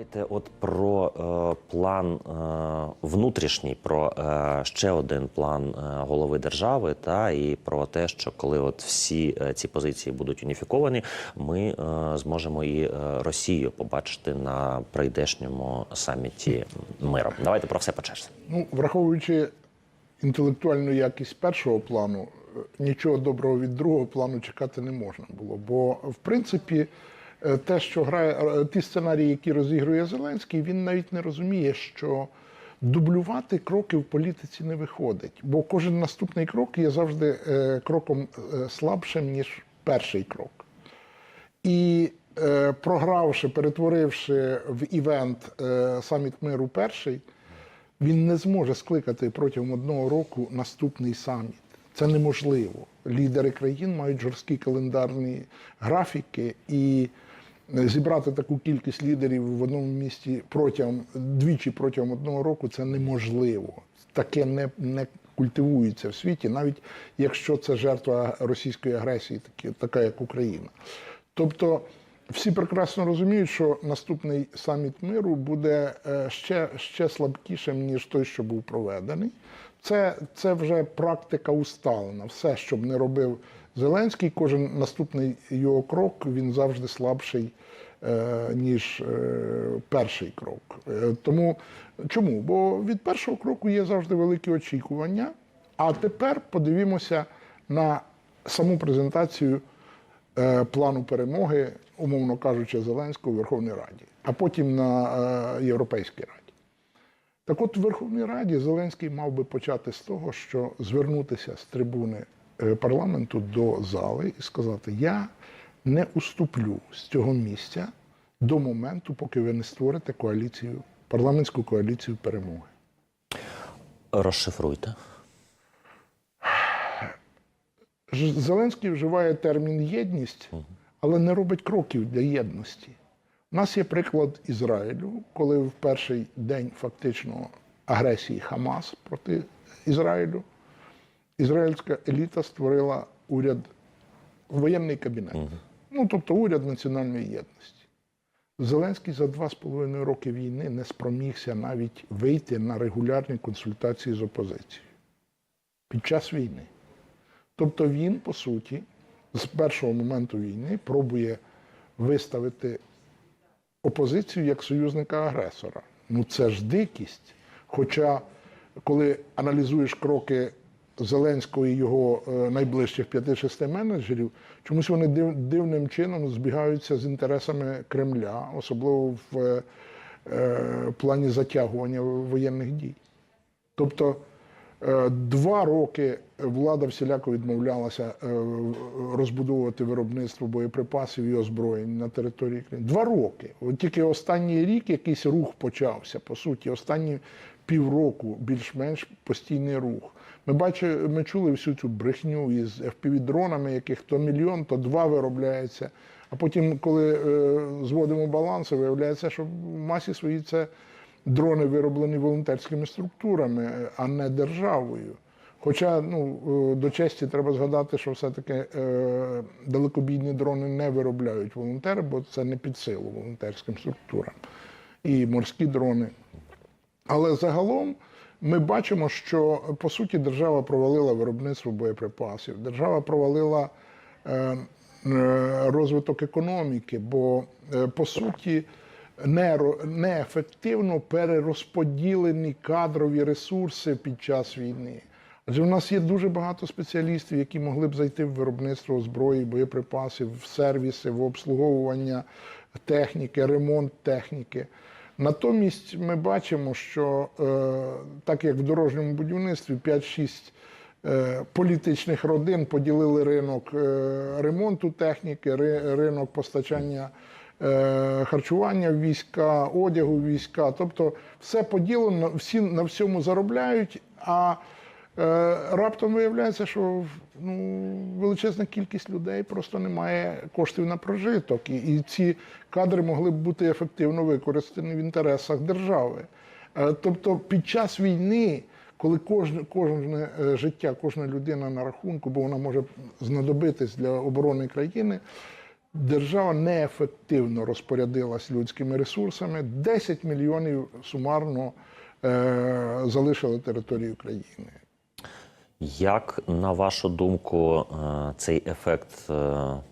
Давайте от про е, план е, внутрішній, про е, ще один план е, голови держави, та і про те, що коли от всі е, ці позиції будуть уніфіковані, ми е, зможемо і е, Росію побачити на прийдешньому саміті миру. Давайте про все по. Ну, враховуючи інтелектуальну якість першого плану, е, нічого доброго від другого плану чекати не можна було. Бо, в принципі, те, що грає е, ті сценарії, які розігрує Зеленський, він навіть не розуміє, що дублювати кроки в політиці не виходить. Бо кожен наступний крок є завжди е, кроком е, слабшим, ніж перший крок. І е, програвши, перетворивши в івент е, саміт миру перший, він не зможе скликати протягом одного року наступний саміт. Це неможливо. Лідери країн мають жорсткі календарні графіки, і е, зібрати таку кількість лідерів в одному місті протягом двічі протягом одного року це неможливо. Таке не, не культивується в світі, навіть якщо це жертва російської агресії, такі, така як Україна. Тобто всі прекрасно розуміють, що наступний саміт миру буде е, ще, ще слабкішим, ніж той, що був проведений. Це, це вже практика усталена. Все, що б не робив Зеленський, кожен наступний його крок він завжди слабший, е, ніж е, перший крок. Е, тому чому? Бо від першого кроку є завжди великі очікування. А тепер подивімося на саму презентацію плану перемоги, умовно кажучи, Зеленського у Верховній Раді, а потім на Європейській Раді. Так от, в Верховній Раді Зеленський мав би почати з того, що звернутися з трибуни парламенту до зали і сказати: Я не уступлю з цього місця до моменту, поки ви не створите коаліцію, парламентську коаліцію перемоги. Розшифруйте. Зеленський вживає термін єдність, але не робить кроків для єдності. У нас є приклад Ізраїлю, коли в перший день фактично агресії Хамас проти Ізраїлю ізраїльська еліта створила уряд, воєнний кабінет. Ну, тобто уряд національної єдності. Зеленський за два з половиною роки війни не спромігся навіть вийти на регулярні консультації з опозицією під час війни. Тобто він, по суті, з першого моменту війни пробує виставити опозицію як союзника агресора. Ну це ж дикість. Хоча, коли аналізуєш кроки Зеленського і його е, найближчих 5-6 менеджерів, чомусь вони дивним чином збігаються з інтересами Кремля, особливо в е, е, плані затягування воєнних дій. Тобто два роки влада всіляко відмовлялася розбудовувати виробництво боєприпасів і озброєнь на території країни. Два роки. От тільки останній рік якийсь рух почався. По суті, останні півроку більш-менш постійний рух. Ми бачили, ми чули всю цю брехню із FPV-дронами, яких то мільйон, то два виробляється. А потім, коли е, зводимо баланси, виявляється, що в масі своїй це дрони вироблені волонтерськими структурами, а не державою. Хоча ну, е, до честі треба згадати, що все-таки е, далекобійні дрони не виробляють волонтери, бо це не під силу волонтерським структурам. І морські дрони. Але загалом ми бачимо, що по суті держава провалила виробництво боєприпасів, держава провалила е, е, розвиток економіки, бо е, по суті не, неефективно перерозподілені кадрові ресурси під час війни. Адже в нас є дуже багато спеціалістів, які могли б зайти в виробництво зброї, боєприпасів, в сервіси, в обслуговування техніки, ремонт техніки. Натомість ми бачимо, що е, так як в дорожньому будівництві 5-6 е, політичних родин поділили ринок е, ремонту техніки, ринок постачання харчування війська, одягу війська. Тобто все поділено, всі на всьому заробляють, а раптом виявляється, що ну, величезна кількість людей просто не має коштів на прожиток. І, і ці кадри могли б бути ефективно використані в інтересах держави. Е, Тобто під час війни, коли кожне, кожне е, життя, кожна людина на рахунку, бо вона може знадобитись для оборони країни, держава неефективно розпорядилась людськими ресурсами. 10 мільйонів сумарно е, залишили територію України. Як на вашу думку, е, цей ефект е,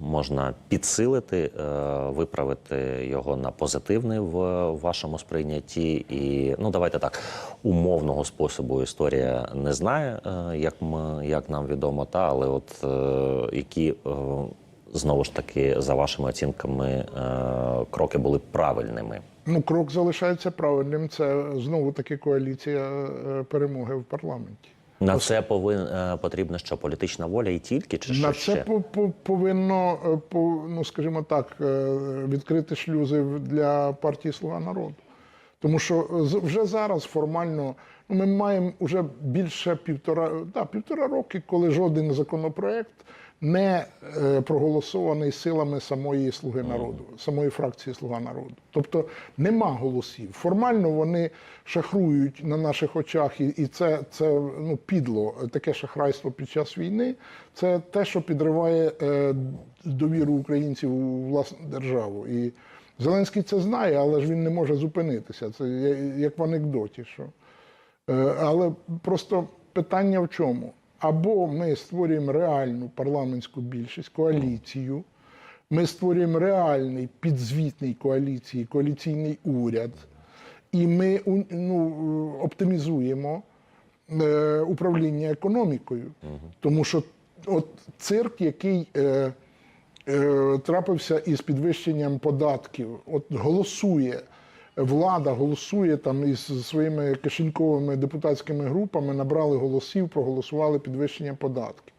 можна підсилити, е, виправити його на позитивний в вашому сприйнятті? І ну давайте так, умовного способу історія не знає, як ми як нам відомо, та але от які знову ж таки за вашими оцінками кроки були правильними? Ну, крок залишається правильним. Це знову таки коаліція перемоги в парламенті. На це повин е, потрібна що політична воля і тільки чи що На ще? це по- по- повинно, е, по- ну скажімо так, е, відкрити шлюзи для партії Слуга народу. Тому що вже зараз формально ну, ми маємо вже більше півтора, да, півтора роки, коли жоден законопроект не е, проголосований силами самої Слуги народу, самої фракції Слуга народу. Тобто нема голосів. Формально вони шахрують на наших очах, і, це, це ну, підло, таке шахрайство під час війни. Це те, що підриває е, довіру українців у власну державу. І Зеленський це знає, але ж він не може зупинитися. Це як в анекдоті. Що. Е, Але просто питання в чому? Або ми створюємо реальну парламентську більшість, коаліцію, ми створюємо реальний підзвітний коаліції, коаліційний уряд, і ми ну, оптимізуємо е, управління економікою. Тому що от цирк, який е, е, трапився із підвищенням податків, от голосує. Влада голосує там із своїми кишеньковими депутатськими групами, набрали голосів, проголосували підвищення податків.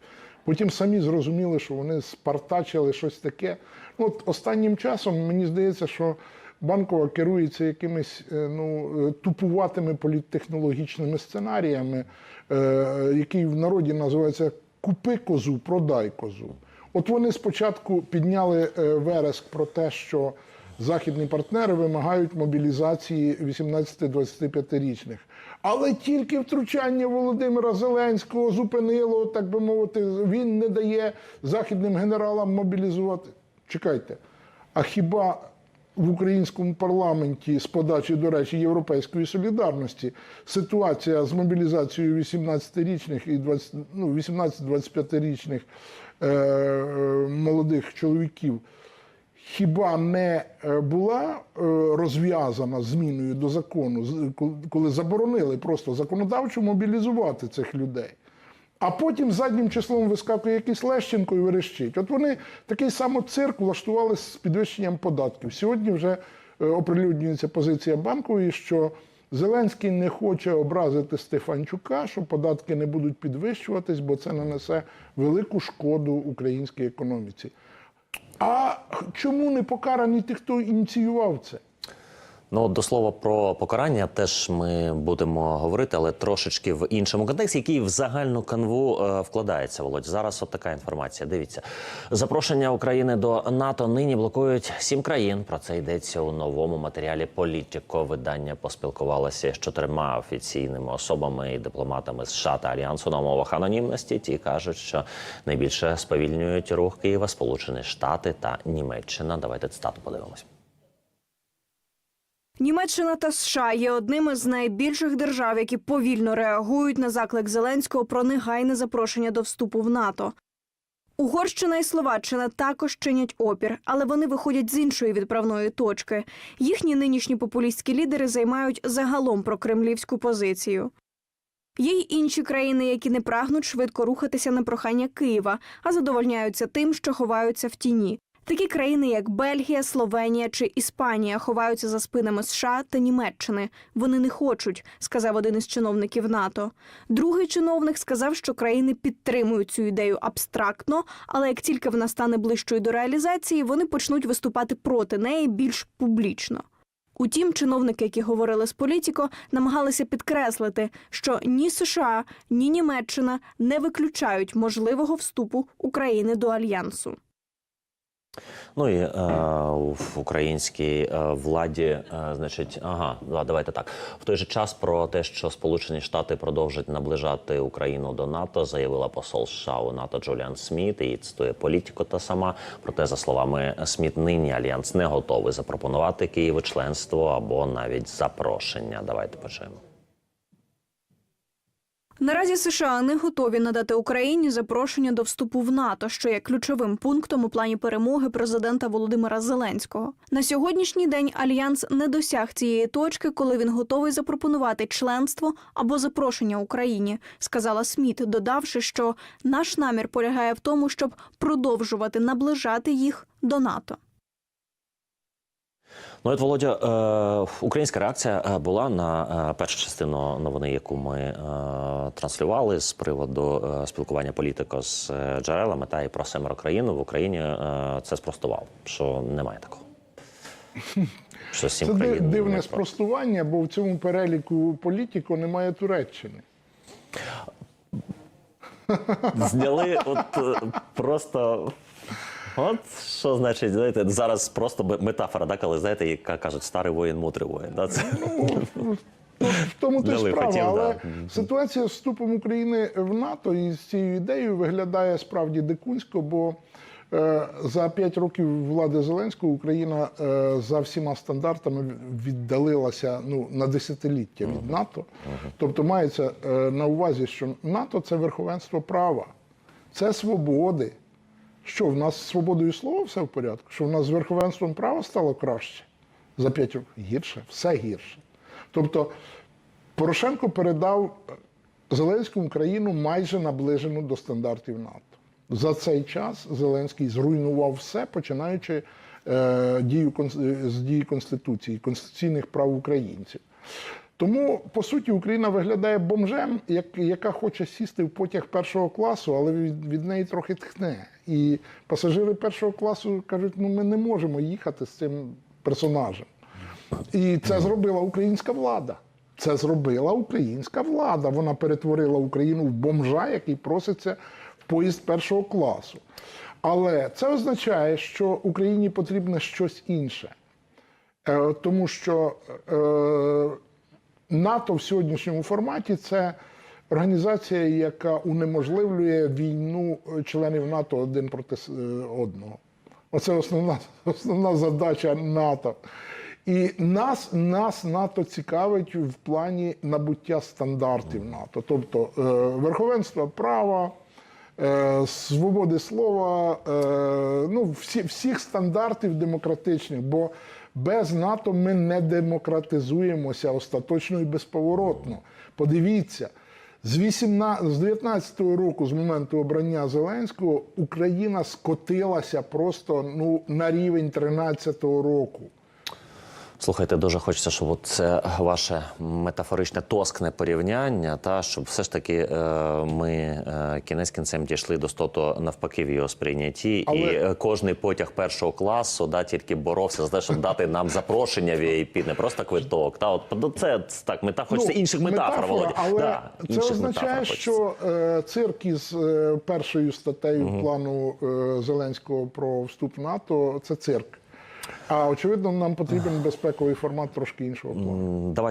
Потім самі зрозуміли, що вони спартачили щось таке. Ну, от останнім часом мені здається, що банкова керується якимись е, ну, е, тупуватими політтехнологічними сценаріями, е, які в народі називаються купи козу, продай козу. От вони спочатку підняли вереск про те, що західні партнери вимагають мобілізації 18-25-річних. Але тільки втручання Володимира Зеленського зупинило, так би мовити, він не дає західним генералам мобілізувати. Чекайте, а хіба в українському парламенті з подачі, до речі, Європейської солідарності ситуація з мобілізацією 18-річних і 20, ну, 18-25-річних е, е, молодих чоловіків хіба не е, була е, розв'язана зміною до закону, коли- заборонили просто законодавчо мобілізувати цих людей? А потім заднім числом вискакує якийсь Лещенко і верещить. От вони такий самий цирк влаштували з підвищенням податків. Сьогодні вже е, оприлюднюється позиція банкової, що Зеленський не хоче образити Стефанчука, що податки не будуть підвищуватись, бо це нанесе велику шкоду українській економіці. А чому не покарані ті, хто ініціював це? Ну, до слова про покарання теж ми будемо говорити, але трошечки в іншому контексті, який в загальну канву е, вкладається. Володь, зараз от така інформація. Дивіться, запрошення України до НАТО нині блокують сім країн. Про це йдеться у новому матеріалі Політіко. Видання поспілкувалося з чотирма офіційними особами і дипломатами США та альянсу на умовах анонімності. Ті кажуть, що найбільше сповільнюють рух Києва Сполучені Штати та Німеччина. Давайте цитату подивимось. Німеччина та США є одними з найбільших держав, які повільно реагують на заклик Зеленського про негайне запрошення до вступу в НАТО. Угорщина і Словаччина також чинять опір, але вони виходять з іншої відправної точки. Їхні нинішні популістські лідери займають загалом прокремлівську позицію. Є й інші країни, які не прагнуть швидко рухатися на прохання Києва, а задовольняються тим, що ховаються в тіні. Такі країни, як Бельгія, Словенія чи Іспанія, ховаються за спинами США та Німеччини. Вони не хочуть, сказав один із чиновників НАТО. Другий чиновник сказав, що країни підтримують цю ідею абстрактно, але як тільки вона стане ближчою до реалізації, вони почнуть виступати проти неї більш публічно. Утім, чиновники, які говорили з політіко, намагалися підкреслити, що ні США, ні Німеччина не виключають можливого вступу України до альянсу. Ну і е, в українській е, владі, е, значить, ага, да, давайте так. В той же час про те, що Сполучені Штати продовжать наближати Україну до НАТО, заявила посол США у НАТО Джуліан Сміт. І цитує політику та сама. Проте, за словами Сміт, нині альянс не готовий запропонувати Києву членство або навіть запрошення. Давайте почуємо. Наразі США не готові надати Україні запрошення до вступу в НАТО, що є ключовим пунктом у плані перемоги президента Володимира Зеленського. На сьогоднішній день альянс не досяг цієї точки, коли він готовий запропонувати членство або запрошення Україні, сказала Сміт, додавши, що наш намір полягає в тому, щоб продовжувати наближати їх до НАТО. Ну, от, Володя, е, українська реакція е, була на е, першу частину новини, яку ми транслювали з приводу спілкування політика з джерелами та і про семеро країн в Україні. Це спростував, що немає такого. Що сім Це країн див- не дивне спростування, бо в цьому переліку політику немає Туреччини. зняли. От просто. От що значить, знаєте, зараз просто метафора, да, коли знаєте, яка кажуть, старий воїн, мудрий воїн. Да, це... В тому то справа, хотів, але да. ситуація з вступом України в НАТО і з цією ідеєю виглядає справді дикунсько, бо е, за п'ять років влади Зеленського Україна е, за всіма стандартами віддалилася ну, на десятиліття від НАТО. Тобто мається е, на увазі, що НАТО це верховенство права, це свободи. Що в нас з свободою слова все в порядку? Що в нас з верховенством права стало краще за п'ять років? Гірше, все гірше. Тобто Порошенко передав Зеленському країну майже наближену до стандартів НАТО. За цей час Зеленський зруйнував все, починаючи е, дію, з дії Конституції, конституційних прав українців. Тому, по суті, Україна виглядає бомжем, як, яка хоче сісти в потяг першого класу, але від, від неї трохи тхне. І пасажири першого класу кажуть, ну ми не можемо їхати з цим персонажем. І це зробила українська влада. Це зробила українська влада. Вона перетворила Україну в бомжа, який проситься в поїзд першого класу. Але це означає, що Україні потрібно щось інше. Е, Тому що е, НАТО в сьогоднішньому форматі це організація, яка унеможливлює війну членів НАТО один проти е, одного. Оце основна, основна задача НАТО. І нас, нас НАТО цікавить в плані набуття стандартів НАТО, тобто е, верховенство права, е, свободи слова, е, ну, всі, всіх стандартів демократичних, бо без НАТО ми не демократизуємося остаточно і безповоротно. Подивіться, з 18, з 19-го року, з моменту обрання Зеленського, Україна скотилася просто ну, на рівень 13-го року. Слухайте, дуже хочеться, щоб от це ваше метафоричне тоскне порівняння, та щоб все ж таки е, ми е, кінець кінцем дійшли до стото навпаки в його сприйнятті, Але- і е, кожний потяг першого класу да тільки боровся за те, щоб дати нам запрошення в VIP, не просто квиток. Та от ну, це так мета хочеться інших метафор, Володя. але да, це означає, що е, цирк із е, першою статтею плану е, Зеленського про вступ в НАТО це цирк. А очевидно, нам потрібен безпековий формат трошки іншого плану. Давайте.